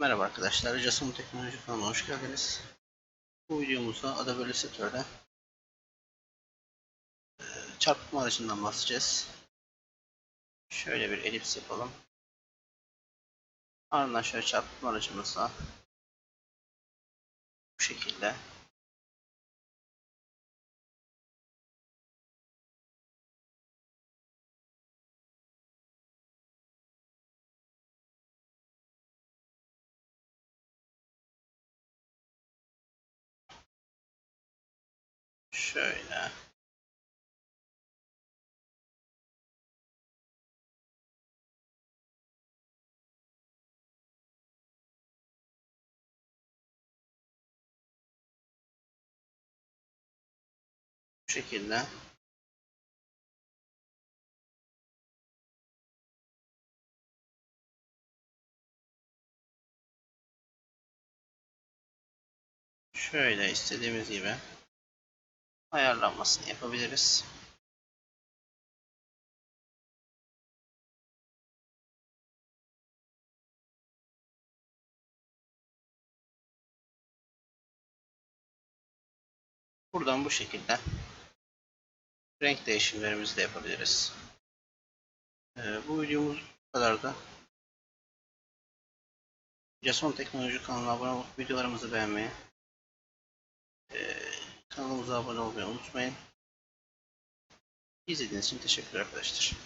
Merhaba arkadaşlar, Jason Teknoloji kanalına hoş geldiniz. Bu videomuzda Adobe Illustrator'da e, çarpıtma aracından bahsedeceğiz. Şöyle bir elips yapalım. Ardından şöyle çarpıtma aracımızla bu şekilde şöyle. Bu şekilde. Şöyle istediğimiz gibi ayarlanmasını yapabiliriz. Buradan bu şekilde renk değişimlerimizi de yapabiliriz. Ee, bu videomuz bu kadar da. Jason Teknoloji kanalına abone olup videolarımızı beğenmeyi, kanalımıza abone olmayı unutmayın. İzlediğiniz için teşekkür arkadaşlar.